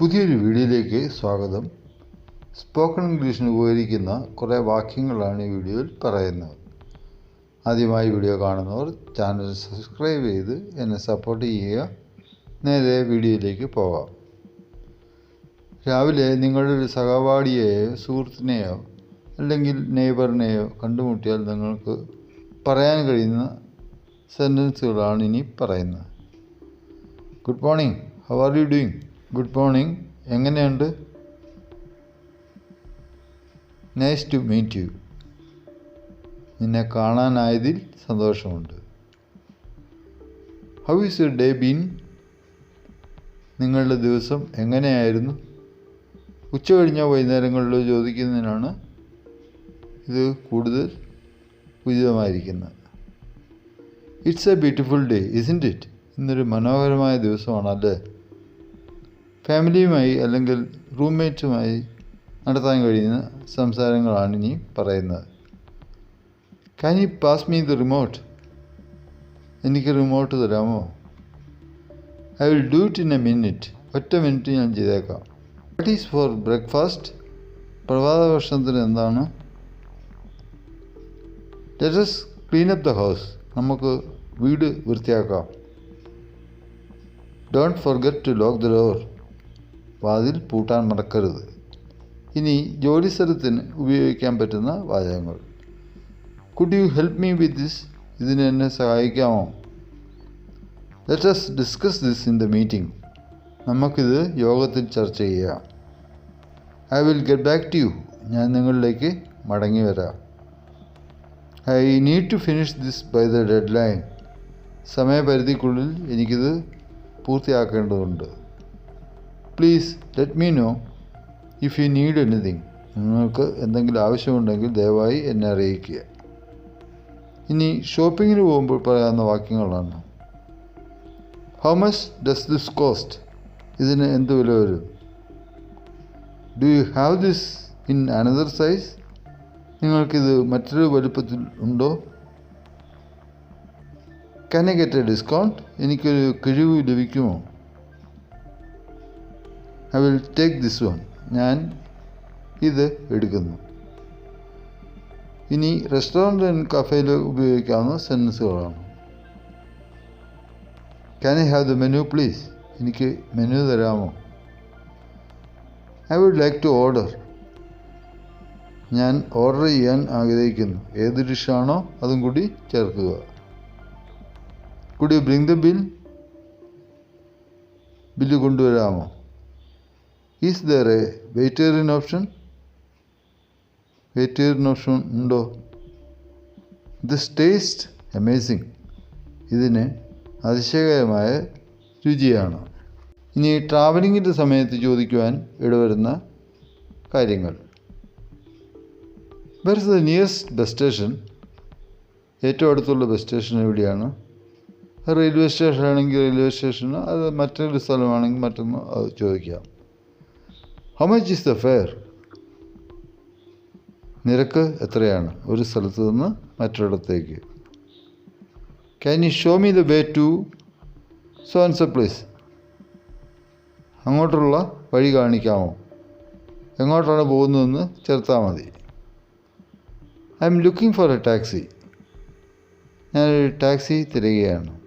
പുതിയൊരു വീഡിയോയിലേക്ക് സ്വാഗതം. സ്പോക്കൺ ഇംഗ്ലീഷിന് ഉപകരിക്കുന്ന കുറേ വാക്യങ്ങളാണ് ഈ വീഡിയോയിൽ പറയുന്നത്. ആദ്യമായി വീഡിയോ കാണുന്നവർ ചാനൽ സബ്സ്ക്രൈബ് ചെയ്ത് എന്നെ സപ്പോർട്ട് ചെയ്യുക. നേരെ വീഡിയോയിലേക്ക് പോവാം. രാവിലെ നിങ്ങളുടെ ഒരു സഹപാഠിയെയോ സുഹൃത്തിനെയോ അല്ലെങ്കിൽ നെയ്ബറിനെയോ കണ്ടുമുട്ടിയാൽ നിങ്ങൾക്ക് പറയാൻ കഴിയുന്ന സെന്റൻസുകളാണ് ഇനി പറയുന്നത്. Good morning how are you doing good morning എങ്ങനെയുണ്ട്? നൈസ് ടു മീറ്റ് യു നിന്നെ കാണാനായതിൽ സന്തോഷമുണ്ട്. How is you day been നിങ്ങളുടെ ദിവസം എങ്ങനെയായിരുന്നു? ഉച്ച കഴിഞ്ഞ വൈകുന്നേരങ്ങളിൽ ചോദിക്കുന്നതിനാണ് ഇത് കൂടുതൽ ഉചിതമായിരിക്കുന്നത്. It's a beautiful day isn't it ഇന്നൊരു മനോഹരമായ ദിവസമാണല്ലേ? ഫാമിലിയുമായി അല്ലെങ്കിൽ റൂംമേറ്റുമായി നടത്താൻ കഴിയുന്ന സംസാരങ്ങളാണ് ഇനി പറയുന്നത്. Can you pass me the remote എനിക്ക് റിമോട്ട് തരാമോ? I will do it in a minute ഒറ്റ മിനിറ്റ് ഞാൻ ചെയ്തേക്കാം. വാട്ട് ഈസ് ഫോർ ബ്രേക്ക്ഫാസ്റ്റ് പ്രഭാത ഭക്ഷണത്തിന് എന്താണ്? Let's clean up the house നമുക്ക് വീട് വൃത്തിയാക്കാം. Don't forget to lock the door വാതിൽ പൂട്ടാൻ മറക്കരുത്. ഇനി ജോലിസ്ഥലത്തിന് ഉപയോഗിക്കാൻ പറ്റുന്ന വാചകങ്ങൾ. Could you help me with this ഇതിന് എന്നെ സഹായിക്കാമോ? Let us discuss this in the meeting നമുക്കിത് യോഗത്തിൽ ചർച്ച ചെയ്യാം. I will get back to you ഞാൻ നിങ്ങളിലേക്ക് മടങ്ങി വരാം. I need to finish this by the deadline സമയപരിധിക്കുള്ളിൽ എനിക്കിത് പൂർത്തിയാക്കേണ്ടതുണ്ട്. Please let me know if you need anything നിങ്ങൾക്ക് എന്തെങ്കിലും ആവശ്യമുണ്ടെങ്കിൽ ദയവായി എന്നെ അറിയിക്കുക. ഇനി ഷോപ്പിങ്ങിന് പോകുമ്പോൾ പറയാവുന്ന വാക്യങ്ങളാണ്. How much does this cost ഇതിന് എന്ത് വില വരും? Do you have this in another size നിങ്ങൾക്കിത് മറ്റൊരു വലുപ്പത്തിൽ ഉണ്ടോ? കനെ എ ഡിസ്കൗണ്ട് എനിക്കൊരു കിഴിവ് ലഭിക്കുമോ? I will take this one ഞാൻ ഇത് എടുക്കുന്നു. ഇനി റെസ്റ്റോറന്റ് ആൻഡ് കഫേയിൽ ഉപയോഗിക്കാവുന്ന സെന്റൻസുകളാണ് can I have the menu please എനിക്ക് മെനു തരാമോ? I would like to order ഞാൻ ഓർഡർ ചെയ്യാൻ ആഗ്രഹിക്കുന്നു. ഏത് ഡിഷാണോ അതും കൂടി ചേർക്കുക. You bring the bill bill കൊണ്ടുവരാമോ? Is there a vegetarian option vegetarian option ഉണ്ടോ? ദിസ് ടേസ്റ്റ് അമേസിങ് ഇതിന് അതിശയകരമായ രുചിയാണ്. ഇനി ട്രാവലിങ്ങിന്റെ സമയത്ത് ചോദിക്കുവാൻ ഇടവരുന്ന കാര്യങ്ങൾ. Where is the nearest bus station ഏറ്റവും അടുത്തുള്ള ബസ് സ്റ്റേഷൻ എവിടെയാണ്? റെയിൽവേ സ്റ്റേഷൻ ആണെങ്കിൽ റെയിൽവേ സ്റ്റേഷനോ അത് മറ്റൊരു സ്ഥലമാണെങ്കിൽ മറ്റൊന്ന് ചോദിക്കാം. How much is the fare നിരക്ക് എത്രയാണ്? ഒരു സ്ഥലത്ത് നിന്ന് മറ്റൊരിടത്തേക്ക്. Can you show me the way to so and please അങ്ങോട്ടുള്ള വഴി കാണിക്കാമോ? എങ്ങോട്ടാണ് പോകുന്നതെന്ന് ചേർത്താൽ മതി. I'm looking for a taxi ഞാനൊരു ടാക്സി തിരയുകയാണ്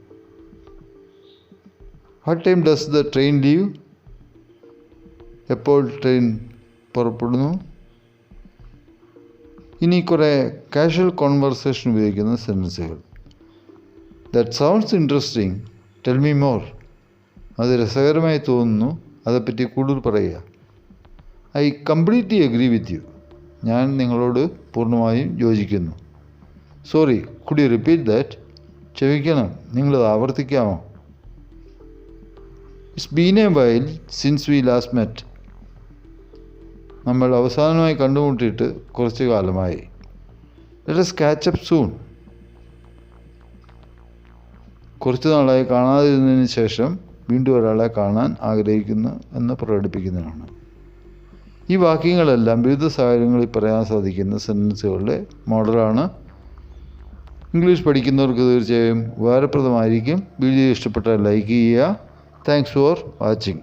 what time does the train leave എപ്പോൾ ട്രെയിൻ പുറപ്പെടുന്നു? ഇനി കുറേ കാഷ്വൽ കോൺവെർസേഷൻ ഉപയോഗിക്കുന്ന സെന്റൻസുകൾ that sounds interesting tell me more അത് രസകരമായി തോന്നുന്നു. അതേപ്പറ്റി കൂടുതൽ പറയുക. I completely agree with you ഞാൻ നിങ്ങളോട് പൂർണമായും യോജിക്കുന്നു. സോറി യു റിപ്പീറ്റ് ദാറ്റ് ക്ഷമിക്കണം നിങ്ങളത് ആവർത്തിക്കാമോ? It's been a while since we last met നമ്മൾ അവസാനമായി കണ്ടുമുട്ടിയിട്ട് കുറച്ച് കാലമായി. ലെറ്റസ് കാച്ചപ്പ് സൂൺ കുറച്ച് നാളായി കാണാതിരുന്നതിന് ശേഷം വീണ്ടും ഒരാളെ കാണാൻ ആഗ്രഹിക്കുന്നു എന്ന് പ്രകടിപ്പിക്കുന്നതാണ്. ഈ വാക്യങ്ങളെല്ലാം വിവിധ സാഹചര്യങ്ങളിൽ പറയാൻ സാധിക്കുന്ന സെന്റൻസുകളുടെ മോഡലാണ്. ഇംഗ്ലീഷ് പഠിക്കുന്നവർക്ക് തീർച്ചയായും ഉപകാരപ്രദമായിരിക്കും. വീഡിയോ ഇഷ്ടപ്പെട്ടാൽ ലൈക്ക് ചെയ്യുക. Thanks for watching